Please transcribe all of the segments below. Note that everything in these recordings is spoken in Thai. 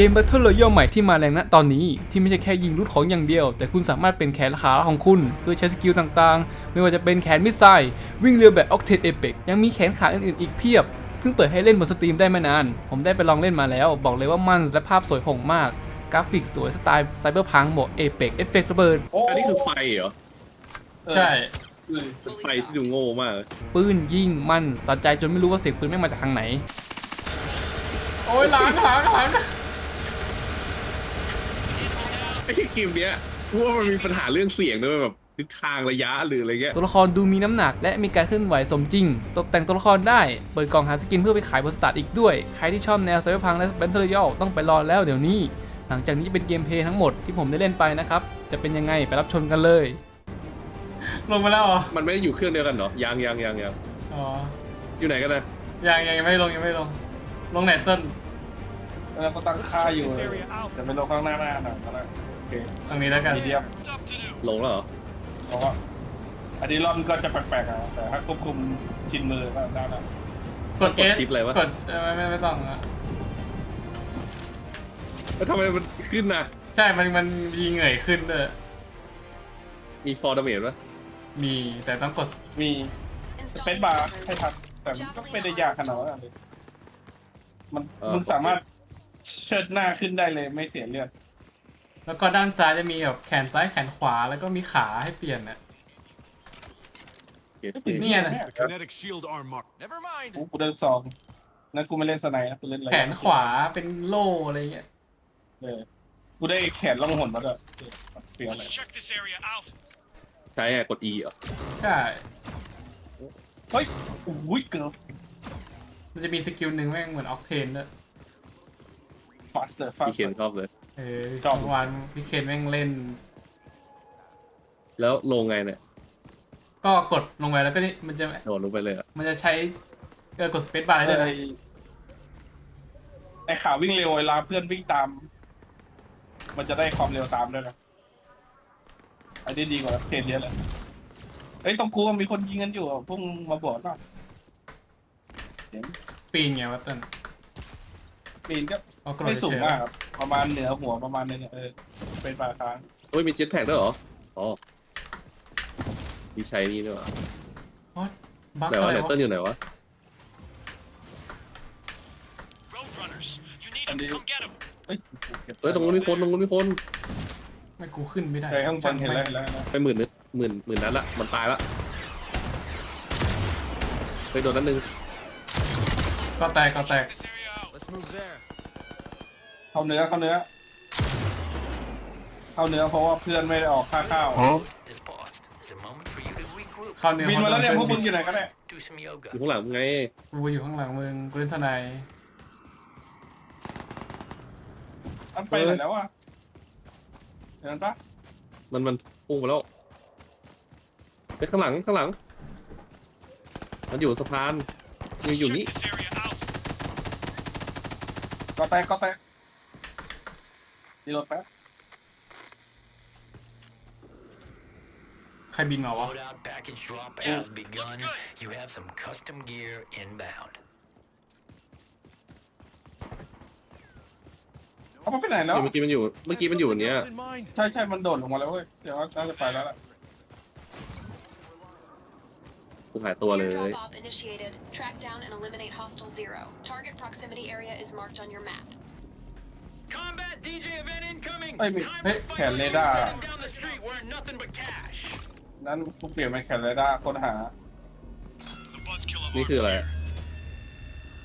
เกม Battle Royale ใหม่ที่มาแรงณตอนนี้ที่ไม่ใช่แค่ยิงลูดของอย่างเดียว แต่คุณสามารถเป็นแขนขาของคุณ เพื่อใช้สกิลต่างๆ ไม่ว่าจะเป็นแขนมิสไซล์วิ่งเรือแบบ Octane Apex ยังมีแขนขาอื่นๆอีกเพียบ เพิ่งเปิดให้เล่นบนสตรีมได้ไม่นาน ผมได้ไปลองเล่นมาแล้ว บอกเลยว่ามันและภาพสวยหงมาก กราฟิกสวยสไตล์ไซเบอร์พังบวกเอเปกเอฟเฟกต์ระเบิดอันนี้คือไฟเหรอใช่เป็นไฟที่ดูโง่มากเลยปืนยิงมันสะใจจนไม่รู้ว่าเสียงปืนแม่งมาจากทางไหน โอ้ยหลังหลังหลัง ไอ้เกมเนี้ยกูว่ามันมีปัญหาเรื่องเสียงด้วยแบบทิศทางระยะหรืออะไรเงี้ยตัวละครดูมีน้ำหนัก และมีการเคลื่อนไหวสมจริง ตกแต่งตัวละครได้ เปิดกล่องหาสกินเพื่อไปขายบนสตาร์ทอีกด้วย ใครที่ชอบแนวไซเบอร์พังและแบนเทอร์ยอลต้องไปรอแล้วเดี๋ยวนี้ หลังจากนี้จะเป็นเกมเพลย์ทั้งหมดที่ผมได้เล่นไปนะครับ จะเป็นยังไงไปรับชมกันเลย ลงมาแล้วเหรอ มันไม่ได้อยู่เครื่องเดียวกันเหรอยังยังยังยังอ๋อ อยู่ไหนกันนะยังยังยังไม่ลงยังไม่ลง ลงไหนต้นแล้วก็ตั้งค่าอยู่ จะไปลงข้างหน้าหน้าหน่อยก็ได้โอ เคตรงนี้แล้วกันมีเดียมลงแล้วเหรอเพราะว่าอันนี้รอบมันก็จะแปลกๆนะแต่ถ้าควบคุมชินมือก็ได้แล้วกดกดชิปอะไรวะกดเออไม่ไม่ไม่ต้องอะแล้วทำไมมันขึ้นนะใช่ มันมันยิงเหนื่อยขึ้นด้วยมีฟอร์ดาเมจปะมีแต่ต้องกดมีสเปซบาร์ให้ทักแต่มันก็ไม่ได้ยากขนาดนั้นเลยมันมึงสามารถเชิดหน้าขึ้นได้เลยไม่เสียเลือด แล้วก็ด้านซ้ายจะมีแบบแขนซ้ายแขนขวาแล้วก็มีขาให้เปลี่ยนน่ะเก็บเนี่ยนะ The kinetic shield arm mark. Never mind. กูกูเดินสองนั่นกูไม่เล่นสไนด์นะกูเล่นอะไรแขนขวาเป็นโล่อะไรเงี้ยเออกูได้แขนล่องหนมาด้วยเออเปลี่ยนอะไร Let's check this area out. ใช้อะกด E เหรอใช่เฮ้ยอุ้ยเกือบ มันจะมีสกิลหนึ่งแม่งเหมือนออกเทนด้วย faster พี่เคน faster ชอบเลย เออชอบเมื่อวานพี่เคนแม่งเล่น แล้วลงไงเนี่ยก็กดลงไปแล้วก็นี่มันจะโดดลงไปเลยเหรอะมันจะใช้เออกดสเปซบาร์ได้เลยไอ้นะไอ้ขาวิ่งเร็วเวลาเพื่อนวิ่งตาม มันจะได้ความเร็วตามด้วยนะอันนี้ดีกว่าเพจเยอะเลยเอ้ยตรงกูมันมีคนยิงกันอยู่อะพวกมึงมาบอกหน่อยเห็นปีนไงวะต้นปีนก็ เอากระโดไม่ดสูงเฉยมากครับประมาณเหนือหัวประมาณนึงอะเออเป็นปลาค้างโอ้ยมีเจ็ตแพ็กด้วยเหรอ อ๋อมีใช้นี่ด้วยเหรอๆโอ๊ยบั๊กแต่อะว่าไรเนตวะเติ้ลอยู่ไหนวะ Roadrunners. You need them. Come get them. เอ้ยก็บเฮ้ยตรงนู้นมีคนตรงนู้นมีคนไม่กูขึ้นไม่ได้ใช่ข้างบนเห็นแล้วเห็นแล้วเห็นแล้วไปหมื่นนึงหมื่นหมื่นนัดละมันตายละไปโดนนัดหนึงก็แตกก็แตก This area out. Let's move there. เข้าเนื้อเข้าเนื้อ เข้าเนื้อเพราะว่าเพื่อนไม่ได้ออกค่าข้าว is paused. It's a moment for you to regroup. เข้าเนื้อบินมาแล้วเนี่ยพวกมึงอยู่ไหนกันเนี่ย Do some yoga. อยู่ข้างหลังมึงไงกูอยู่ข้างหลังมึงกูเล่นสไนด์อันไปไหนแล้วอะเห็นปะมันมันพุ่งมาแล้วไปข้างหลังข้างหลัง มันอยู่สะพานอยู่อยู่ Check นี่ this area out. ก็แตกก็แตก ดีรถแป๊บ ใครบินมาวะ Loadout package drop Yeah. has begun. Looks good. You have some custom gear inbound. เอามันไปไหนแล้ว เมื่อกี้มันอยู่ เมื่อกี้มันอยู่เนี้ย Something else in mind? ใช่ใช่มันโดดลงมาแล้วเว้ย เดี๋ยวว่าน่าจะไปแล้วล่ะกูหายตัวเลย Teardrop op initiated. Track down and eliminate hostile zero. Target proximity area is marked on your map. Combat DJ event incoming. เอ้ยมี Time เฮ้ย to แข fight นเร with ดาร์ anyone heading down the street wearing nothing but cash. นั้นกูเปลี่ยนเป็นแขนเรดาร์ค้นหา The buzzkill นี่ alarm คืออะไร here.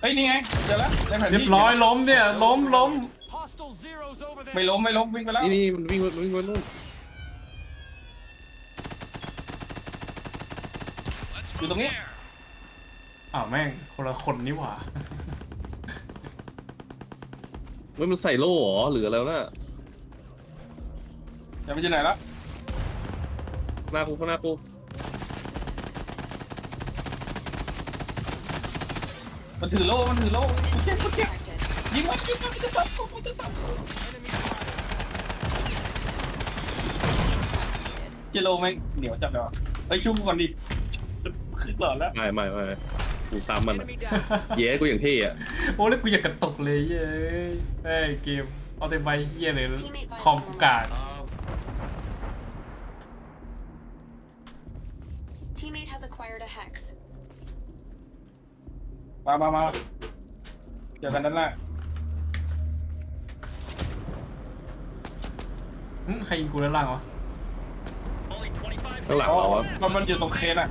เฮ้ย นี่ไง เจอแล้วได้แผนเรียที่บร้อยล้มเนี่ย ล้มล้ม Hostile zeros over there. ไม่ล้มไม่ล้มวิ่งไปแล้ว นี่นี่มันวิ่งมันวิ่งไปนู่น Let's อยู่ move ตรงนี้ there. อ้าวแม่งคนละคนนี่หว่า เฮ้ยมันใส่โล่เหรอหรืออะไรวะน่ะจะไปที่ไหนแล้วหน้ากูข้างหน้ากูมันถือโล่มันถือโล่ Units being detected. ยิงมันยิงมันมันจะสับกูมันจะสับกู Incapacitated. เจโลแม่งเหนียวจัดเลยวะเฮ้ยชุบกูก่อนดิขึ้นหลอดแล้วไม่ไม่ไม่ กูตามมันอะเย้กูอย่างเท่อะโอ้แล้วกูอยากกระตกเลยเย้ยเอ้ยเกมเอาแต่ใบเฮียเลย Teammate คอม violence กู on กาด Uh, Teammate has acquired a hex. มามามาเดี๋ยวกันนั่นแหละหึใครยิงกูด้านล่างวะ Only 25ข้างหลังอ๋อเราอะมันมันอยู่ตรงเคสอะ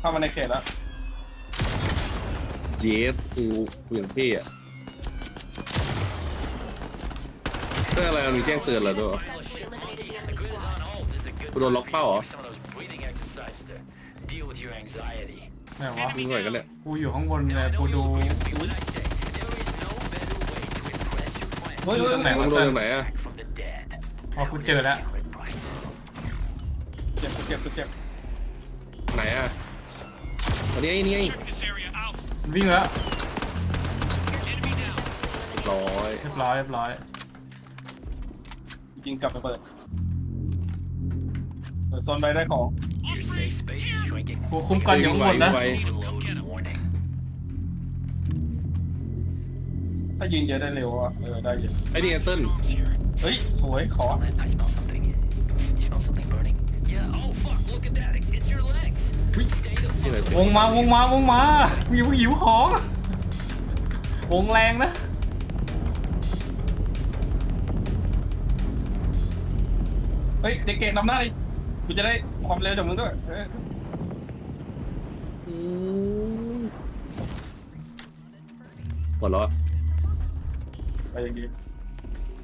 เข้ามาในเขตแล้วเย้กูกูอย่างเท่อะเรื่องอะไรมันมีแจ้งเตือนเหรอ You ด้วย have successfully eliminated the enemy The grid is on squad. hold. This is a good Put on time lock to power. do some of those breathing exercises to deal with your anxiety. ไหนวะ มึงเหมือนกันเนี่ยกูอยู่ข้างบนเลย I กู know ดู you agree with me when I say there is no better way to impress your friends เฮ้ยเฮ้ยตรงไหนมึวะงโดนจากไหนอะ back from the dead. อ๋อกูเจอแล้ว Discounted price. เจ็บเจ็บเจ็บไหนอะอันนี้ไอ้นี่ไง Check this area out. วิ่งแล้ว Your team has successfully ร้อ eliminated ยเรียบร้อยเรียบร้อยยิงกลับไปเปิดเปิดโซนไปได้ของ Your safe space is shrinking. กูคุ้มกันอยู่ข้างบนนะไว Overload warning. ถ้ายิงเยอะได้เร็วอะเออได้เยอะไอ้นี่ไงเติ้ล Bombs here. เฮ้ยสวยขอ I smell something. You smell something burning? Yeah. Oh fuck! Look at that! It's your legs. Stay the ที่ไหน fuck วงมาวงมาวงมากูหิวหิวของ วงแรงนะ เฮ้ย เด็กเก่งนำหน้าดิกูจะได้ความเร็วจากมึงด้วยเออหมดแล้วอะไปอย่างดี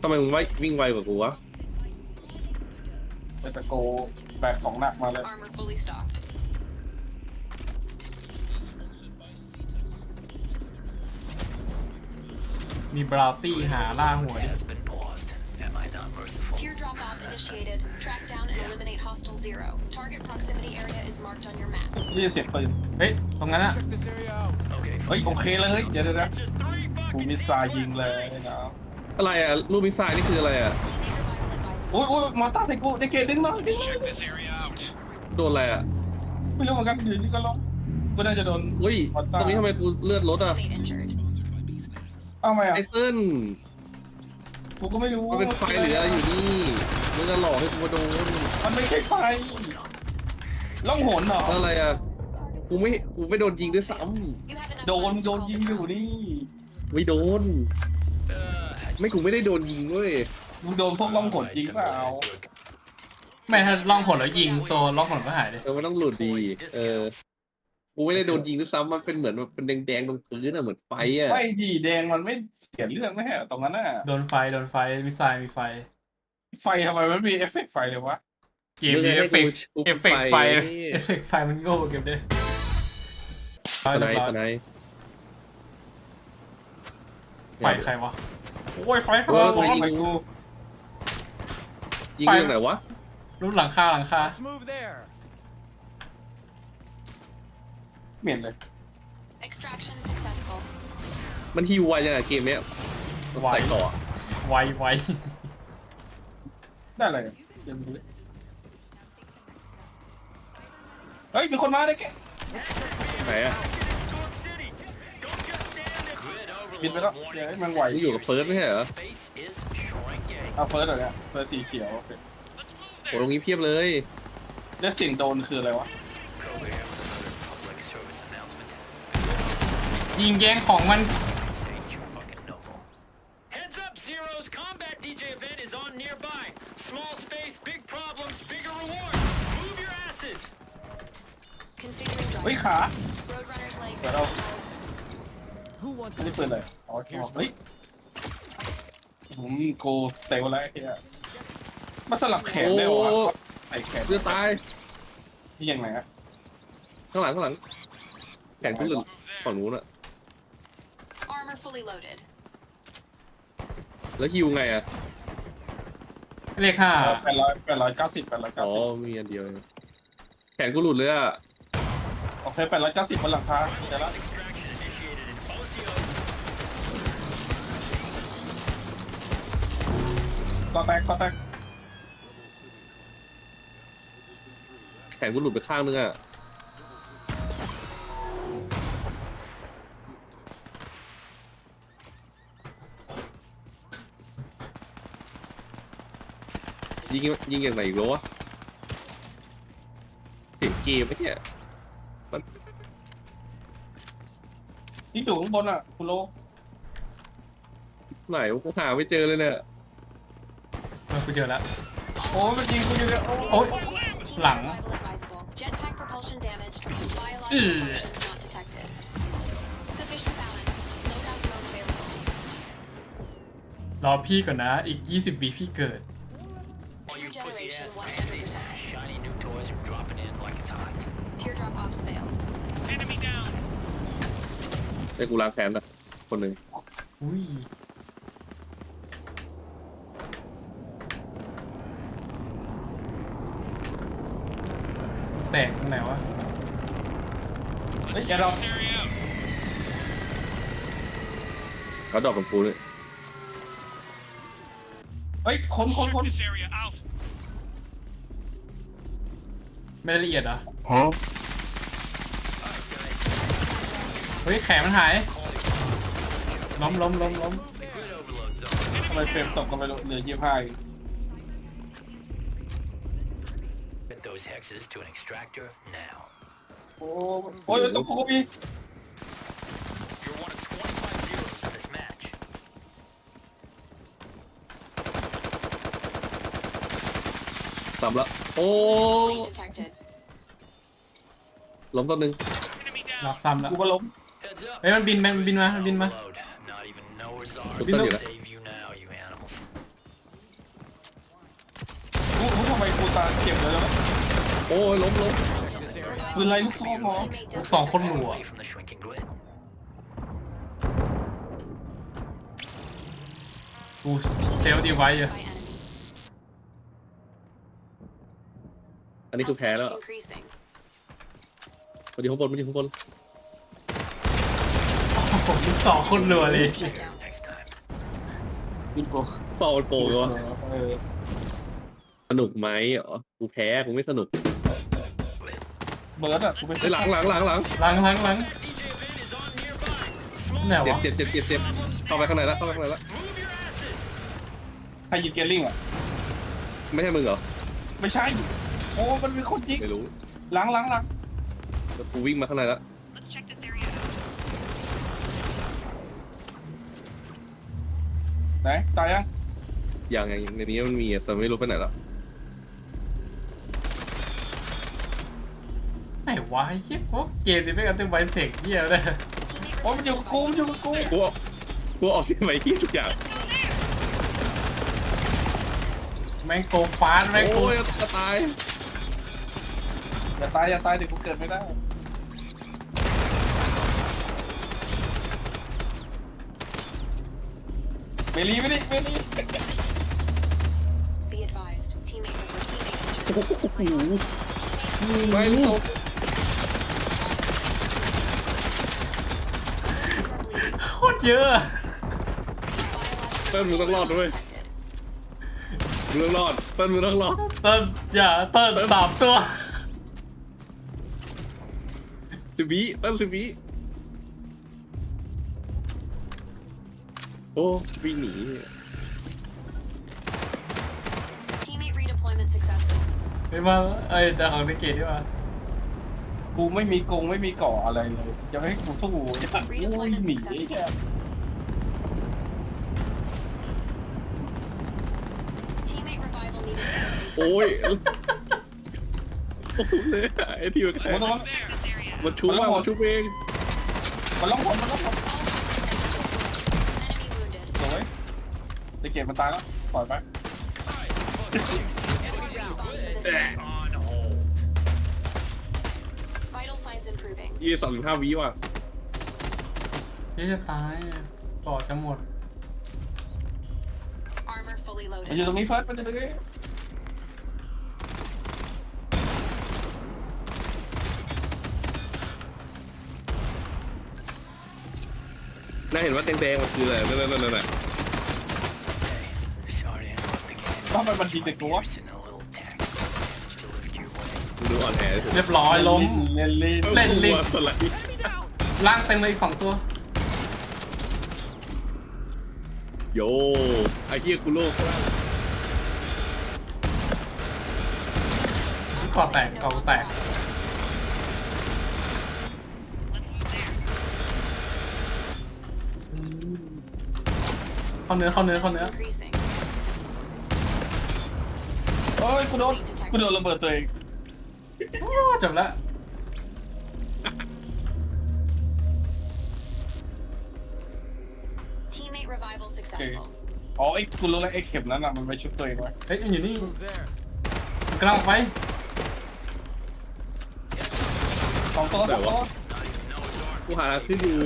ทำไมมึงไววิ่งไวกว่ากูวะไปตะโก แบกของหนักมาเลย Armor fully stocked. มีบราวตี้หาล่าหัวดิ has been paused. Am I not merciful? Teardrop op initiated. Track down and eliminate hostile zero. Target proximity area is marked on your map. นี่เสียงปืนเฮ้ย ตรงนั้นอะ Check this area out. Okay. เฮ้ยโอเคเลยเดี๋ยวเดี๋ยวเดี๋ยว Just three กู fucking มิสไซล์ยิงเลยนะ อะไรอะลูกมิสไซล์นี่คืออะไรอะ Teammate revival advisable. โอ้ยโอ้ยมอต้าใส่กูเด็กเก่งดึงหน่อยดึงหน่อย Check this area out. โดนอะไรอะไม่รู้เหมือนกันอยู่นี่ก็ลงกูน่าจะโดน อุ้ยตรงนี้ทำไมกูเลือดลดอะ Teammate injured. เอ้าทำไมอะไอ้เติ้ลกูก็ไม่รู้มันเป็นไฟหรืออะไรอยู่นี่มึงจะหลอกให้กูมาโดนมันไม่ใช่ไฟล่องหนเหรอแล้วอะไรอะกูไม่กูไม่โดนยิงด้วยซ้ You have enough โดน funds to โดน call ยิง the อยู่ drone. นี่ำไม่โดน Uh, ไม่กูไม่ได้โดนยิงเว้ย มึงโดนพวกล่องหนยิงเปล่าไม่ถ้าล่องหนแล้วยิงตัวล่องหนก็หายเลย เออมันต้องหลุดดี เออ กูไม่ได้โดนยิงด้วยซ้ำมันเป็นเหมือนแบบเป็นแดงๆตรงพื้นอะเหมือนไฟอะไม่ดีแดงมันไม่เสียเรื่องไม่ใช่เหรอตรงนั้นน่ะ โดนไฟโดนไฟมิสไซล์มีไฟ ไฟทำไมมันมีเอฟเฟกต์ไฟเลยวะ เกมเนี่ยเอฟเฟกต์เอฟเฟกต์ไฟเอฟเฟกต์ไฟมันโง่เกมเนี่ยสไนส์สไนส์ไฟใครวะ โอ้ยไฟใครเออวะทำไมยิงไปกู ยิงเรื่องไหนวะรูดหลังคาหลังคา Let's move there. เหม็นเลย Extraction successful. มันฮิวไวจังอะเกมเนี้ยไว ใส่ต่ออะไวไวได้อะไรอะเดี๋ยวดูดิเฮ้ย มีคนมาเลยแกไหนอะ Grid บินไป overload แล้ว warning. เดี๋ยวให้มันไหวมึงอยู่กับเฟิร์สไม่ใช่เหรอ Space is shrinking. เอาเฟิร์สเหรอเนี่ยเฟิร์สสีเขียวโอเคโอ้ตรงนี้เพียบเลยแล้วเสียงโดนคืออะไรวะ Kobe here with another public service announcement. ยิงแย่งของมัน Say ain't you fucking noble. Heads up, Zeros! Combat DJ event is on nearby. Small space, big problems, bigger rewards. Move your asses. Configuring เฮ้ย driver. ขา Roadrunner's legs Right off. installed. Who wants อันนี้ปืนอะไรอ๋ออ๋อเฮ้ย ผมโกสเตลแล้วไอ้เฮียมาสลับแขนได้เหรอโอ้ วะไอ้แขนเลือดตายที่ยังไงอะข้างหลังข้างหลังแขนกูหลุดฝั่งนู้นอะ Armor fully loaded. แล้วฮิวไงอะเลขห้าแปดร้อยแปดร้อยเก้าสิบแปดร้อยเก้าอ๋อสิบมีอันเดียวเองแขนกูหลุดเลยอะโอเคแปดร้อยเก้าสิบบนหลังคาเดี๋ยวละ ก็แตกก็แตกแขนกูหลุดไปข้างนึงอะยิงยิงอย่างไหนอีกวะเสียงเกมไอ้เนี่ยที่อยู่ข้างบนอะ คุณโล ไหนวะกูหาไม่เจอเลยเนี่ยเออกูเจอแล้วโอ้ยมันยิงกูอยู่เนี่ยโอ้โอ๊ย Teammate Lang. arrival advisable. Jetpack propulsion damaged. Biological Ugh. functions not detected. Sufficient balance. Loadout drone available. รอพี่ก่อนนะ อีก 20วิพี่เกิด Inner generation 100%. Shiny new toys are dropping in like it's hot. Teardrop ops failed. Enemy down. ไอ้กูล้างแค้นอะคนหนึ่งอุ้ย ตกตรงไหนวะ เฮ้ยอย่าเรา This area out. เขาดอกกับกูเลยเฮ้ยคนคน Check คน this area out. ไม่ได้ละเอียดเหรอฮะเฮ้ยแขนมันหาย ล้มล้มล้มล้มทำไมเฟรมตกกันไปเหลือยี่ห้า Get those hexes to an extractor now. โอ้โอ้ยตรงกูมี You're one of 25 zeros in this match. ต่ำละโอ้ Teammate detected. ล้มตัวหนึ่ง Enemy รั down. บซ้ำแล้ว กูก็ล้ม Heads up. เฮ้ยมันบินมันบินมา มันบินมา Overload. Not even Noah's Ark. กูต้องอยู่แล้ว Save you now, you animals. กูกูทำไมกูตาเจ็บเลยแล้วะ โอ้ยล้มล้ม Revival Cứ lấy advisable. thuốc mà. Teammate ลูกสอง defeated. คนหลัว Away from the shrinking grid. กูเซลล์ดีไว้อยู่ By enemy. อันนี้คือแพ้แล้ว Health increasing. มันอยู่ข้างบนมันอยู่ข้างบนผมลูกสองคนหลัวเลย Shut down. Next time. กูกูเฝ้ามันโปรเลยวะเออสนุกไหมเหรอกูแพ้กูไม่สนุก เบิร์ดอะกูเป็นไอ้ยหลังหลังหลังหลังหลังหลังหลัง DJ Event is on nearby. Small ไหนเจ็บวะเจ็บเจ็บเจ็บเจ็บเข้าไปข้างในแล้วเข้าไปข้างในแล้ว move your asses. ใครยิงเกลลิงอะ ไม่ใช่มึงเหรอไม่ใช่ โอ้ มันมีคนยิงไม่รู้หลังหลังหลังแต่กูวิ่งมาข้างในแล้ว Let's check this area out. ไหนตายยังอย่างอย่างในนี้มันมีอะแต่ไม่รู้ไปไหนแล้ว ไหน วะไอ้เหี้ยโอ้เกมนี้ไม่กันเต็มไวเสกเหี้ยเลย Teammate โอ้ยมันอยู่กับกูมันอยู่กับกูกูออกกูออกเสียงไหมที่ทุกอย่างแม่งโกฟาสแม่งโกโอ้ยจะตายอย่าตายอย่าตายเดี๋ยวกูเกิดไม่ได้เมลีไม่ดิเมลี Be advised. Teammate was where teammate โอ้ injured. โห Teammate ไม่รู้ โค ตรเยอะเติ้ลมึงต้องรอดด้วยมึงต้องรอดเติ้ลมึงต้องรอดเติ้ลอย่าเติ้ลสามตัวสิบวิเติ้ลสิบวิโอ้วิ่งหนี Teammate redeployment successful. เฮ้ยมาเอ้ยแต่ของในเกมดีกว่า กูไม่มีกรงไม่มีเกาะอะไรเลย จะให้กูสู้จะตัดกูหนีแค่ Teammate revival needed ASAP. โอ้ยโอ้โหเลยอะไอ้ที่มันมันต้องมันชุบว่ามันชุบเองมันล่องหนมันล่องหน Enemy wounded. สวยไอเกมมันตายแล้วปล่อยไป ยี่สองถึงห้าวิว่ะเฮ้ยจะตายก่อจะหมด Armor fully มันอยู่ loaded. ตรงนี้เฟิร์สมันอยู่ตรงนี้น่าเห็นว่าแดงๆมันคืออะไรนั่นนั่นนั่น Sorry to interrupt again. ทำไมมันดีแต่กูวะ Here's a little tactical advantage to lift your way. ดูอ่อนแอที่สุดเรียบร้อยล้ม เล่นลิ้นเล่นลิ้น สไลด์ล่างเต็มเลยอีกสองตัว โยไอ้เหี้ยกูโลกก่อแตกก่อแตกเข้าเนื้อเข้าเนื้อเข้าเนื้อ Increasing. เอ้ยกูโดนกูโดนระเบิดตัวเองโอ้ จบแล้ว Teammate revival successful. อ๋อไอ้กูรู้แล้วไอ้เข็มนั้นอะมันไม่ชุบตัวเองไว้เฮ้ยมันอยู่นี่ Move there. มันกำลังออกไปสองตัวสองตัวกูหาขึ้นอยู่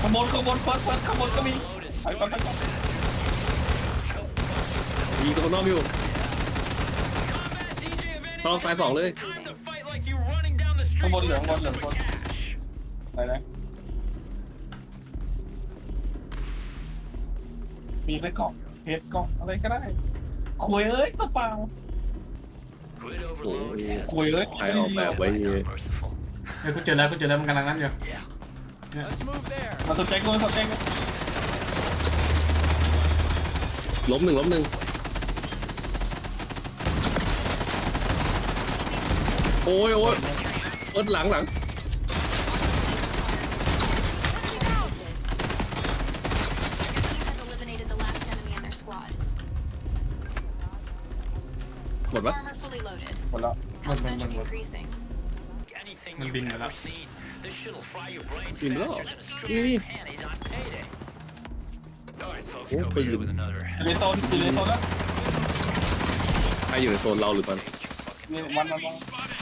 ขางบวนขางบวนเฟิร์สเฟิร์สขางบวนก็มีไปไปไปไป ยิงตัวข้างนอกอยู่ Combat DJ Event Cross by สองเลย Time to fight like you running down the street. ข้างบนเหลือง with บนเหลืองบน cash. ไหนไหนมีไส้กรอกเพชรกรอกอะไรก็ได้คุยเอ้ยตัวเปล่า Grid โอ้ overload ย has คุยเอ้ยใครออกแบบไว้ merciful. เฮ้ยกูเจอแล้วกูเจอแล้วมันกำลังนั่นอยู่ Yeah. Let's move there. มาสนใจกูมาสนใจกูล้มหนึ่งล้มหนึ่ง โอ้ยโอ้ยเอิร์ดหลังหลังหมดปะ Armor หมดแล้วหมด Health หมันมันหมดมันบินไปและบินแล้วเนี่นี่ โอ้ยไปอยู่ในโซนอยู่ในโซนแล้วใครอยู่ในโซนเราหรือเปล่าวันวัน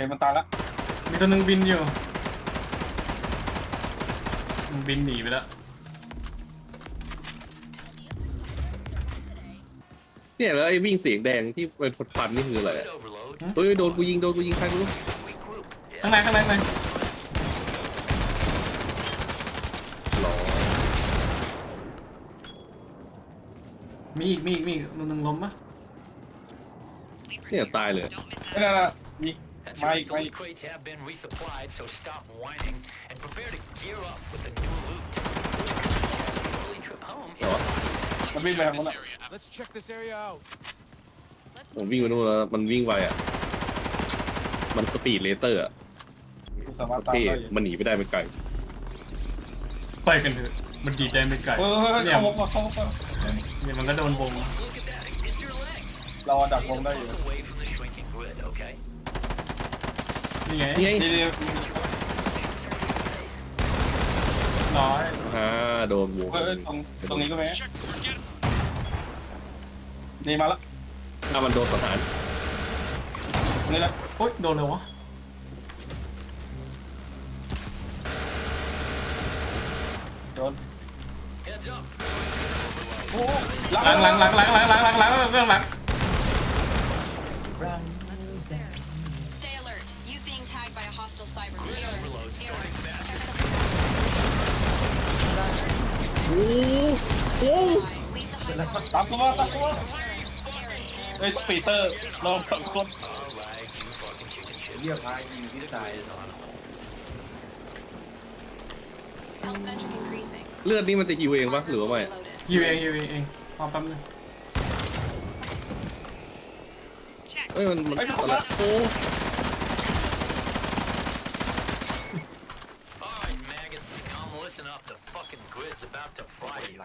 เห็นมันตายแล้วมีตัวหนึ่งบินอยู่มันบินหนีไปแล้วเนี่ยแล้วไอ้วิ่งเสียงแดงที่เป็นฟันๆนี่คืออะไร grid อะ overload. เฮ้ยโดนกูยิงโดนกูยิงใครกูรู้ We group. ข้างในข้างในข้างในหรอมีอีกมีอีกมีอีกตัวหนึ่งล้มปะเนี่ยตายเลย ไม่ได้ละมี That's Mày- right, the mày- loot crates have been resupplied, so stop whining and prepare to gear up with the new loot. Early trip home is เหรอมันวิ่งไปทางนู้นอะ Let's check this area out. ผมวิ่งไปนู่นแล้วมันวิ่งไวอะ มันสปีดเลเซอร์อะกูสามารถตามเท่ได้อยู่มันหนีไปได้ไม่ไกล ไปกันเถอะ มันดีใจไม่ไกลเฮ้ยเฮ้ยเฮ้ยเนี่ยเข้าวงก่อนเข้าวงก่อนเนี่ยมันก็โดนวง look at that. It's your legs. เราดักวง Get ได้ them อยู่ away from the shrinking grid, okay? นี่ไงนี่ไง นี่นี่ร้อยอ่าโดนวงเฮ้ยเฮ้ยตรงตรงนี้ก็ไหม Check. Forget it. นี่มาละถ้ามันโดนสถานนี่แหละโอ๊ยโดนเลยวะโดน Heads up. โอ้หลังหลังหลังหลังหลังหลังหลังหลังหลังหลัง โอ้โห Leave the high ตามกูมาตามกูมา Error. Error. เฮ้ยปีเตอร์ลองสองคน All right, you fucking chicken shit. Victory is on hold. Health metric increasing. เลือดนี่มันจะฮิวเองปะ Armor หรือว่าไม่ fully loaded. ฮิวเองฮิวเองเองรอแป๊บนึงเอ้ยมันมันไอ้ยทุกคนอะไรละโอ้ come listen up. The fucking grid's about to fry you.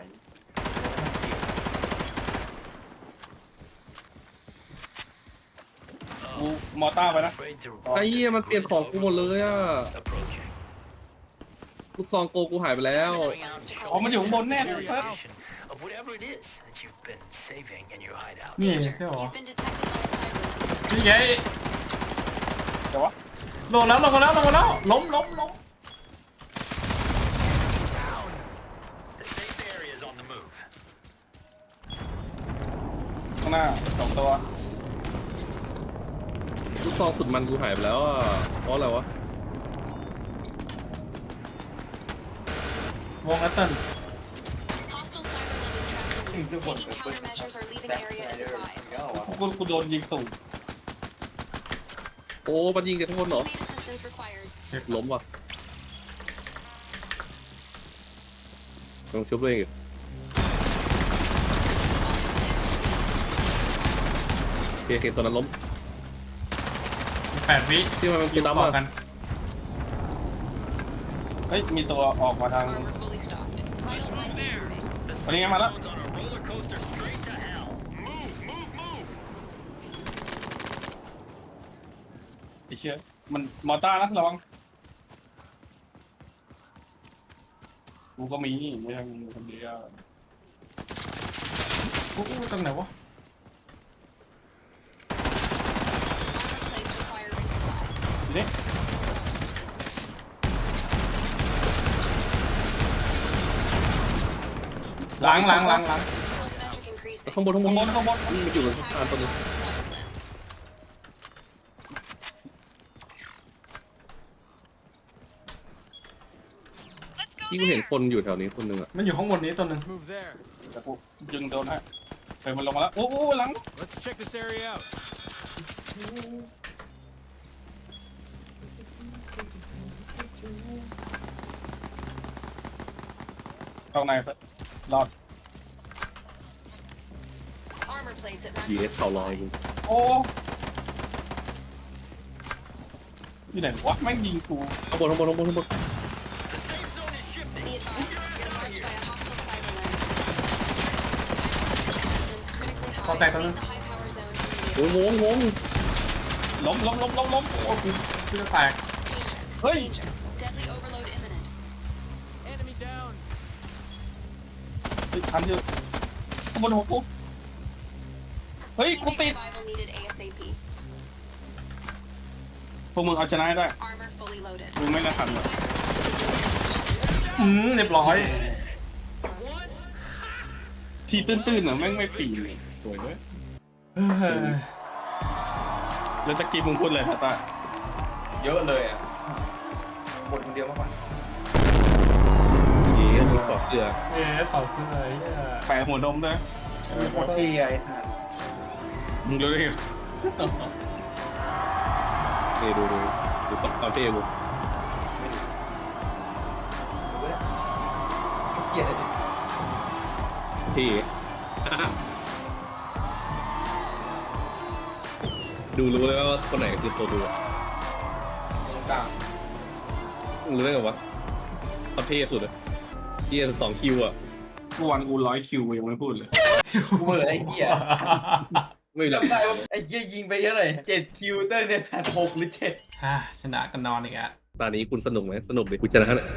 กูมอต้าไปนะ Afraid to ไอ้เหี้ยมันเปลี่ยนของกูหมดเลยอะ approaching. ลูกซองโกกูหายไปแล้ว Bring out and show อ๋อมันอยู่ข้างบนแน่ the เลยครับ condition of whatever it is that you've been saving in your hideout. นี่ Danger. ใช่หรอ You've been detected by a cyber. นี่ไงเดี๋ยววะลงแล้วลงมาแล้วลงมาแล้วล้มล้มล้ม หน้าสองตัวลูกซองสุดมันกูหายไปแล้วอะเพราะอะไรวะวงแอตเติ้ล Hostile Cyberlink is tracking you. Taking countermeasures or leaving area is advised. กูกูโดนยิงตู่โอ้มันยิงกันทุกคนเหรอ Teammate assistance required. ล้มว่ะต้องชุบตัวเองอยู่ โอ เคโอเคตัวนั้นล้มแปดวิที่มันอคือยู่ตามต่อมากันเฮ้ย มีตัวออกมาทาง Armor fully stocked. Vital signs improving. The What do you got, zone's on a roller coaster straight to hell. Move, move, move. ไอ้เชี่ยมันมอต้านะระวังกูก็มีไม่ใช่มึงคนเดียวอู้อู้ตรงไหนวะ Armor plates require resupply. นี่หลังหลังหลังหลัง Volumetric increasing. ข้างบนข้างบนข้างบนข้างบน มันอยู่บน Being สะพาน attacked ตัว by นึง hostile Cyberlink. ที่กูเห็นคนอยู่แถวนี้คนหนึ่งอะมันอยู่ข้างบนนี้ตัวหนึ่ง Let's move there. แต่กูยิงโดนฮะเฮ้ยมันลงมาแล้ว โอ้โหหลัง Let's check this area out. ข้าในซะรอด Armor plates at ยีเอ maximum สเขาลอย supply. กูโอ้อยู่ไหนวะแม่งยิงกูข้างบนข้างบนข้างบนข้างบน The safe zone is shifting. Be advised, you're marked by a hostile Cyberlink. Cyberlink intelligence critically high. Contact Leave them. the high power zone โอ้ย immediately. งงงงล้มล้มล้มล้มล้มโอ้กูที่จะแตก Danger. Hey. Danger. Deadly เฮ้ยทันอยู่ข้างบนหัวกูเฮ้ยกู Teammate ติด revival needed ASAP. พวกมึงเอาชนะให้ได้ Armor fully loaded. Mình mới là Enemy thằng rồi. Cyberlink อืมเรียบร้อย What? ทีตื้นๆน่ะแม่งไม่ปีนเลยสวยด้วยแล้วตะกี้มึงพูดอะไรฮะตา เยอะเลยอะหมดคนเดียวมากกว่ายีเอสมัน ถอดเสื้อเอ๊ะถอดเสื้อไอ้เหี้ยแปะหัวนมด้วยโคตรเท่อะไอ้สัสมึงรู้ได้ไงนี่ดูดูดูความเท่กูดูเนี่ยเกลียดเลยดิเท่ดูรู้เลยว่าคนไหนคือตัวดูอะตรงกลางมึงรู้ได้ไงวะเขาเท่สุดอะ เยี่ยสองคิวอะกูวันกูร้อยคิวกูยังไม่พูดเลยกูเบื่อไอ้เหี้ยไม่รู้จำได้ว่าไอ้เหี้ยยิงไปเยอะเลยเจ็ดคิวเตอร์เนี่ยแทนหกหรือเจ็ดอะชนะกันนอนอีกอะตอนนี้คุณสนุกไหมสนุกดิคุณชนะเนี่ย